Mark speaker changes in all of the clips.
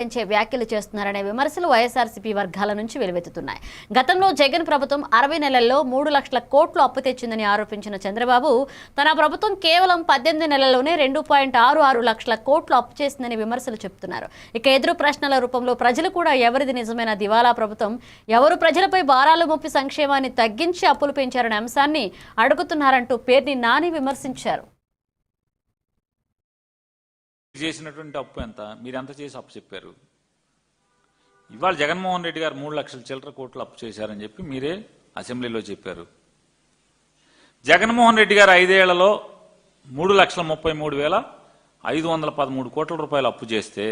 Speaker 1: పెంచే వ్యాఖ్యలు చేస్తున్నారనే విమర్శలు వైఎస్ఆర్సీపీ వర్గాల నుంచి వెలువెత్తుతున్నాయి. గతంలో జగన్ ప్రభుత్వం అరవై నెలల్లో మూడు లక్షల కోట్లు అప్పు తెచ్చిందని ఆరోపించిన చంద్రబాబు తన ప్రభుత్వం కేవలం పద్దెనిమిది నెలల్లోనే రెండు పాయింట్ ఆరు ఆరు లక్షల కోట్లు అప్పు చేసిందని విమర్శలు చెబుతున్నారు ఇక ఎదురు ప్రశ్నల రూపంలో ప్రజలు కూడా ఎవరిది నిజమైన దివాలా ప్రభుత్వం? ఎవరు ప్రజలపై భారాలు మోపి సంక్షేమాన్ని తగ్గించి అప్పులు పెంచారనే అంశాన్ని అడుగుతున్నారంటూ పేర్ని నాని విమర్శించారు.
Speaker 2: చేసినటువంటి అప్పు ఎంత? మీరు ఎంత చేసి అప్పు చెప్పారు? ఇవాళ జగన్మోహన్ రెడ్డి గారు మూడు లక్షల చిల్లర కోట్లు అప్పు చేశారని చెప్పి మీరే అసెంబ్లీలో చెప్పారు. జగన్మోహన్ రెడ్డి గారు ఐదేళ్ళలో మూడు లక్షల ముప్పై మూడు వేల ఐదు వందల పదమూడు కోట్ల రూపాయలు అప్పు చేస్తే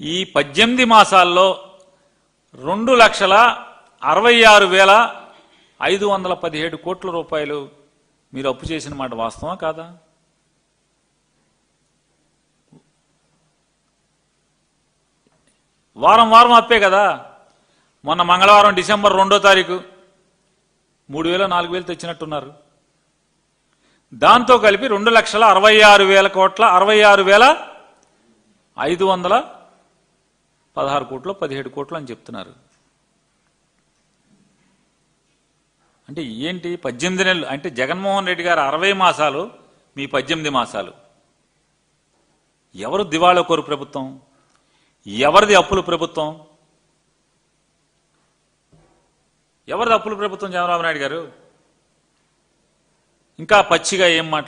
Speaker 2: ఈ పద్దెనిమిది మాసాల్లో రెండు లక్షల అరవై ఆరు వేల ఐదు వందల పదిహేడు కోట్ల రూపాయలు మీరు అప్పు చేసిన మాట వాస్తవా కాదా? వారం వారం అప్పే కదా. మొన్న మంగళవారం డిసెంబర్ రెండో తారీఖు మూడు వేల నాలుగు వేలు తెచ్చినట్టున్నారు. దాంతో కలిపి రెండు లక్షల అరవై ఆరు వేల కోట్ల అరవై ఆరు వేల ఐదు వందల పదహారు కోట్లు పదిహేడు కోట్లు అని చెప్తున్నారు. అంటే ఏంటి పద్దెనిమిది నెలలు? అంటే జగన్మోహన్ రెడ్డి గారు అరవై మాసాలు మీ పద్దెనిమిది మాసాలు. ఎవరు దివాళా కోరు ప్రభుత్వం? ఎవరిది అప్పుల ప్రభుత్వం? ఎవరిది అప్పుల ప్రభుత్వం చంద్రబాబు నాయుడు గారు? ఇంకా పచ్చిగా ఏం మాట్లాడు